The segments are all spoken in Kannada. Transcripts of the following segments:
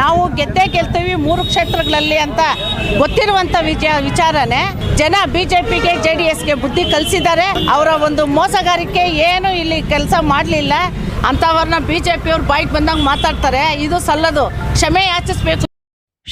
ನಾವು ಗೆದ್ದೇ ಗೆಲ್ತೀವಿ ಮೂರು ಕ್ಷೇತ್ರಗಳಲ್ಲಿ ಅಂತ ಗೊತ್ತಿರುವಂತ ವಿಚಾರ ವಿಚಾರನೇ. ಜನ ಬಿಜೆಪಿಗೆ, ಜೆ ಡಿ ಎಸ್ಗೆ ಬುದ್ಧಿ ಕಲಿಸಿದ್ದಾರೆ. ಅವರ ಒಂದು ಮೋಸಗಾರಿಕೆ ಏನು ಇಲ್ಲಿ ಕೆಲಸ ಮಾಡಲಿಲ್ಲ. ಅಂಥವ್ರನ್ನ ಬಿ ಜೆ ಪಿಯವ್ರು ಬಾಯಿಗೆ ಬಂದಂಗೆ ಮಾತಾಡ್ತಾರೆ. ಇದು ಸಲ್ಲದು. ಕ್ಷಮೆ ಯಾಚಿಸ್ಬೇಕು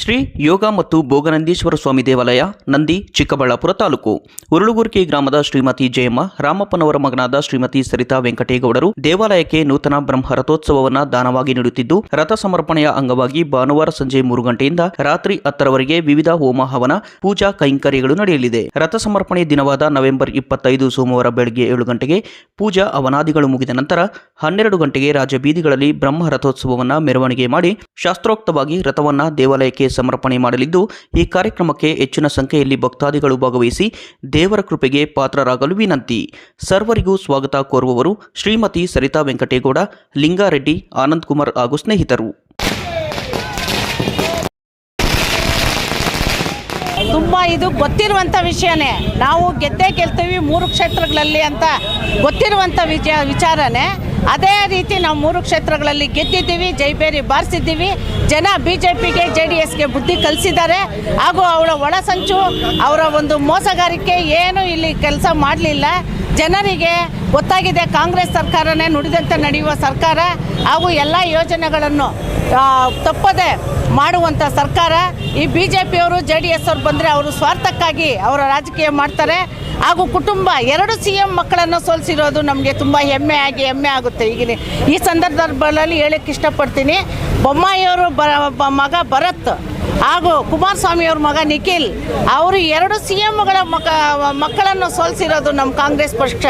ಶ್ರೀ ಯೋಗ ಮತ್ತು ಭೋಗನಂದೀಶ್ವರ ಸ್ವಾಮಿ ದೇವಾಲಯ, ನಂದಿ, ಚಿಕ್ಕಬಳ್ಳಾಪುರ ತಾಲೂಕು. ಉರುಳುಗುರ್ಕಿ ಗ್ರಾಮದ ಶ್ರೀಮತಿ ಜಯಮ್ಮ, ರಾಮಪ್ಪನವರ ಮಗನಾದ ಶ್ರೀಮತಿ ಸರಿತಾ ವೆಂಕಟೇಗೌಡರು ದೇವಾಲಯಕ್ಕೆ ನೂತನ ಬ್ರಹ್ಮ ರಥೋತ್ಸವವನ್ನ ದಾನವಾಗಿ ನೀಡುತ್ತಿದ್ದು, ರಥ ಸಮರ್ಪಣೆಯ ಅಂಗವಾಗಿ ಭಾನುವಾರ ಸಂಜೆ ಮೂರು ಗಂಟೆಯಿಂದ ರಾತ್ರಿ ಹತ್ತರವರೆಗೆ ವಿವಿಧ ಹೋಮ ಹವನ, ಪೂಜಾ ಕೈಂಕರ್ಯಗಳು ನಡೆಯಲಿದೆ. ರಥ ಸಮರ್ಪಣೆ ದಿನವಾದ ನವೆಂಬರ್ ಇಪ್ಪತ್ತೈದು ಸೋಮವಾರ ಬೆಳಗ್ಗೆ ಏಳು ಗಂಟೆಗೆ ಪೂಜಾ ಅವನಾದಿಗಳು ಮುಗಿದ ನಂತರ ಹನ್ನೆರಡು ಗಂಟೆಗೆ ರಾಜಬೀದಿಗಳಲ್ಲಿ ಬ್ರಹ್ಮ ರಥೋತ್ಸವವನ್ನು ಮೆರವಣಿಗೆ ಮಾಡಿ, ಶಾಸ್ತ್ರೋಕ್ತವಾಗಿ ರಥವನ್ನ ದೇವಾಲಯಕ್ಕೆ ಸಮರ್ಪಣೆ ಮಾಡಲಿದ್ದು, ಈ ಕಾರ್ಯಕ್ರಮಕ್ಕೆ ಹೆಚ್ಚಿನ ಸಂಖ್ಯೆಯಲ್ಲಿ ಭಕ್ತಾದಿಗಳು ಭಾಗವಹಿಸಿ ದೇವರ ಕೃಪೆಗೆ ಪಾತ್ರರಾಗಲು ವಿನಂತಿ. ಸರ್ವರಿಗೂ ಸ್ವಾಗತ ಕೋರುವವರು ಶ್ರೀಮತಿ ಸರಿತಾ ವೆಂಕಟೇಗೌಡ, ಲಿಂಗಾರೆಡ್ಡಿ ಆನಂದ್ ಕುಮಾರ್ ಹಾಗೂ ಸ್ನೇಹಿತರು. ತುಂಬ ಇದು ಗೊತ್ತಿರುವಂಥ ವಿಷಯನೇ. ನಾವು ಗೆದ್ದೇ ಗೆಲ್ತೀವಿ ಮೂರು ಕ್ಷೇತ್ರಗಳಲ್ಲಿ ಅಂತ ಗೊತ್ತಿರುವಂಥ ವಿಚ ವಿಚಾರನೇ. ಅದೇ ರೀತಿ ನಾವು ಮೂರು ಕ್ಷೇತ್ರಗಳಲ್ಲಿ ಗೆದ್ದಿದ್ದೀವಿ, ಜೈಬೇರಿ ಬಾರಿಸಿದ್ದೀವಿ. ಜನ ಬಿ ಜೆ ಪಿಗೆ ಜೆ ಡಿ ಎಸ್ಗೆ ಬುದ್ಧಿ ಕಲಿಸಿದ್ದಾರೆ. ಹಾಗೂ ಅವಳ ಒಳಸಂಚು ಅವರ ಒಂದು ಮೋಸಗಾರಿಕೆ ಏನು ಇಲ್ಲಿ ಕೆಲಸ ಮಾಡಲಿಲ್ಲ. ಜನರಿಗೆ ಗೊತ್ತಾಗಿದೆ ಕಾಂಗ್ರೆಸ್ ಸರ್ಕಾರನೇ ನುಡಿದಂತೆ ನಡೆಯುವ ಸರ್ಕಾರ ಹಾಗೂ ಎಲ್ಲ ಯೋಜನೆಗಳನ್ನು ತಪ್ಪದೆ ಮಾಡುವಂಥ ಸರ್ಕಾರ. ಈ ಬಿ ಜೆ ಪಿಯವರು ಜೆ ಡಿ ಎಸ್ ಅವ್ರು ಬಂದರೆ ಅವರು ಸ್ವಾರ್ಥಕ್ಕಾಗಿ ಅವರ ರಾಜಕೀಯ ಮಾಡ್ತಾರೆ. ಹಾಗೂ ಕುಟುಂಬ, ಎರಡು ಸಿ ಎಂ ಮಕ್ಕಳನ್ನು ಸೋಲಿಸಿರೋದು ನಮಗೆ ತುಂಬ ಹೆಮ್ಮೆ ಆಗಿ ಹೆಮ್ಮೆ ಆಗುತ್ತೆ. ಈಗಿನ ಈ ಸಂದರ್ಭದಲ್ಲಿ ಹೇಳಕ್ಕೆ ಇಷ್ಟಪಡ್ತೀನಿ. ಬೊಮ್ಮಾಯಿಯವರು ಬ, ಮಗ ಭರತ್ ಹಾಗೂ ಕುಮಾರಸ್ವಾಮಿಯವ್ರ ಮಗ ನಿಖಿಲ್, ಅವರು ಎರಡು ಸಿ ಎಂಗಳ ಮಕ, ಮಕ್ಕಳನ್ನು ಸೋಲಿಸಿರೋದು ನಮ್ಮ ಕಾಂಗ್ರೆಸ್ ಪಕ್ಷ.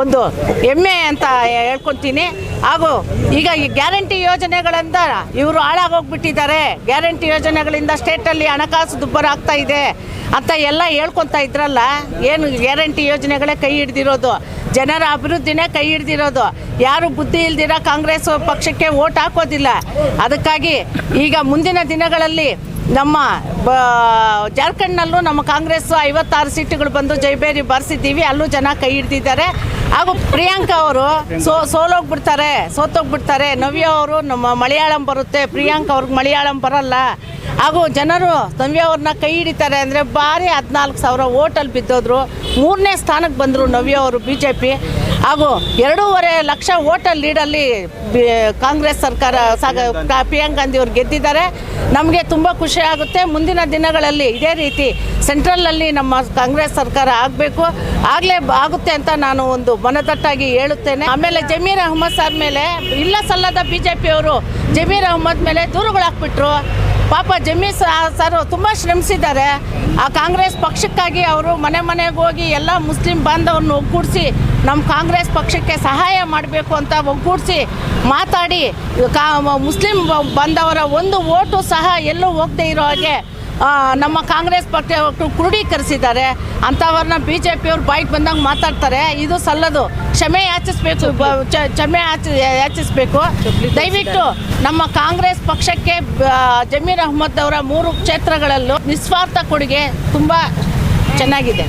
ಒಂದು ಹೆಮ್ಮೆ ಅಂತ ಹೇಳ್ಕೊತೀನಿ ಹಾಗೂ ಈಗ ಈ ಗ್ಯಾರಂಟಿ ಯೋಜನೆಗಳಿಂದ ಇವರು ಹಾಳಾಗೋಗ್ಬಿಟ್ಟಿದ್ದಾರೆ. ಗ್ಯಾರಂಟಿ ಯೋಜನೆಗಳಿಂದ ಸ್ಟೇಟಲ್ಲಿ ಹಣಕಾಸು ದುಬ್ಬರ ಆಗ್ತಾ ಇದೆ ಅಂತ ಎಲ್ಲ ಹೇಳ್ಕೊತಾ ಇದ್ರಲ್ಲ, ಏನು ಗ್ಯಾರಂಟಿ ಯೋಜನೆಗಳೇ ಕೈ ಹಿಡ್ದಿರೋದು? ಜನರ ಅಭಿವೃದ್ಧಿನೇ ಕೈ ಹಿಡ್ದಿರೋದು? ಯಾರು ಬುದ್ಧಿ ಇಲ್ದಿರ ಕಾಂಗ್ರೆಸ್ ಪಕ್ಷಕ್ಕೆ ಓಟ್ ಹಾಕೋದಿಲ್ಲ? ಅದಕ್ಕಾಗಿ ಈಗ ಮುಂದಿನ ದಿನಗಳಲ್ಲಿ ನಮ್ಮ ಜಾರ್ಖಂಡ್ನಲ್ಲೂ ನಮ್ಮ ಕಾಂಗ್ರೆಸ್ ಐವತ್ತಾರು ಸೀಟುಗಳು ಬಂದು ಜೈಬೇರಿ ಬಾರಿಸಿದ್ದೀವಿ. ಅಲ್ಲೂ ಜನ ಕೈ ಹಿಡ್ದಿದ್ದಾರೆ. ಹಾಗೂ ಪ್ರಿಯಾಂಕಾ ಅವರು ಸೋ, ಸೋಲೋಗ್ಬಿಡ್ತಾರೆ, ಸೋತೋಗ್ಬಿಡ್ತಾರೆ. ನವ್ಯ ಅವರು ನಮ್ಮ ಮಲಯಾಳಂ ಬರುತ್ತೆ. ಪ್ರಿಯಾಂಕಾ ಅವ್ರಿಗೆ ಮಲಯಾಳಂ ಬರಲ್ಲ. ಹಾಗೂ ಜನರು ನವ್ಯವ್ರನ್ನ ಕೈ ಹಿಡಿತಾರೆ ಅಂದರೆ ಭಾರಿ ಹದಿನಾಲ್ಕು ಸಾವಿರ ಓಟಲ್ಲಿ ಬಿದ್ದೋದ್ರು. ಮೂರನೇ ಸ್ಥಾನಕ್ಕೆ ಬಂದರು ನವ್ಯ ಅವರು ಬಿ ಜೆ ಪಿ ಹಾಗೂ ಎರಡೂವರೆ ಲಕ್ಷ ಓಟಲ್ ಲೀಡಲ್ಲಿ ಕಾಂಗ್ರೆಸ್ ಸರ್ಕಾರ, ಸಾಗ ಪ್ರಿಯಾಂಕ್ ಗಾಂಧಿ ಅವರು ಗೆದ್ದಿದ್ದಾರೆ. ನಮಗೆ ತುಂಬ ಖುಷಿ ಆಗುತ್ತೆ. ಮುಂದಿನ ದಿನಗಳಲ್ಲಿ ಇದೇ ರೀತಿ ಸೆಂಟ್ರಲ್ನಲ್ಲಿ ನಮ್ಮ ಕಾಂಗ್ರೆಸ್ ಸರ್ಕಾರ ಆಗಬೇಕು. ಆಗಲೇ ಆಗುತ್ತೆ ಅಂತ ನಾನು ಒಂದು ಮನದಟ್ಟಾಗಿ ಹೇಳುತ್ತೇನೆ. ಆಮೇಲೆ ಜಮೀರ್ ಅಹ್ಮದ್ ಸರ್ ಮೇಲೆ, ಇಲ್ಲ ಸಲ್ಲದ ಬಿ ಜೆ ಪಿಯವರು ಜಮೀರ್ ಅಹ್ಮದ್ ಮೇಲೆ ದೂರುಗಳು ಹಾಕ್ಬಿಟ್ರು ಪಾಪ ಜಮೀರ್ ಸರ್ ತುಂಬ ಶ್ರಮಿಸಿದ್ದಾರೆ. ಆ ಕಾಂಗ್ರೆಸ್ ಪಕ್ಷಕ್ಕಾಗಿ ಅವರು ಮನೆ ಮನೆಗೆ ಹೋಗಿ ಎಲ್ಲ ಮುಸ್ಲಿಂ ಬಾಂಧವ್ರನ್ನ ಒಗ್ಗೂಡಿಸಿ ನಮ್ಮ ಕಾಂಗ್ರೆಸ್ ಪಕ್ಷಕ್ಕೆ ಸಹಾಯ ಮಾಡಬೇಕು ಅಂತ ಒಗ್ಗೂಡಿಸಿ ಮಾತಾಡಿ, ಕಾ ಮುಸ್ಲಿಂ ಬಾಂಧವರ ಒಂದು ಓಟು ಸಹ ಎಲ್ಲೂ ಹೋಗದೆ ಇರೋ ಹಾಗೆ ನಮ್ಮ ಕಾಂಗ್ರೆಸ್ ಪಕ್ಷ ಕ್ರೋಢೀಕರಿಸಿದ್ದಾರೆ ಅಂಥವ್ರನ್ನ ಬಿ ಜೆ ಪಿಯವ್ರು ಬಾಯಿಗೆ ಬಂದಂಗೆ ಮಾತಾಡ್ತಾರೆ. ಇದು ಸಲ್ಲದು. ಕ್ಷಮೆ ಯಾಚಿಸ್ಬೇಕು. ಕ್ಷಮೆ ಯಾಚಿ, ಯಾಚಿಸ್ಬೇಕು. ದಯವಿಟ್ಟು ನಮ್ಮ ಕಾಂಗ್ರೆಸ್ ಪಕ್ಷಕ್ಕೆ ಜಮೀರ್ ಅಹ್ಮದ್ ಅವರ ಮೂರು ಕ್ಷೇತ್ರಗಳಲ್ಲೂ ನಿಸ್ವಾರ್ಥ ಕೊಡುಗೆ ತುಂಬ ಚೆನ್ನಾಗಿದೆ.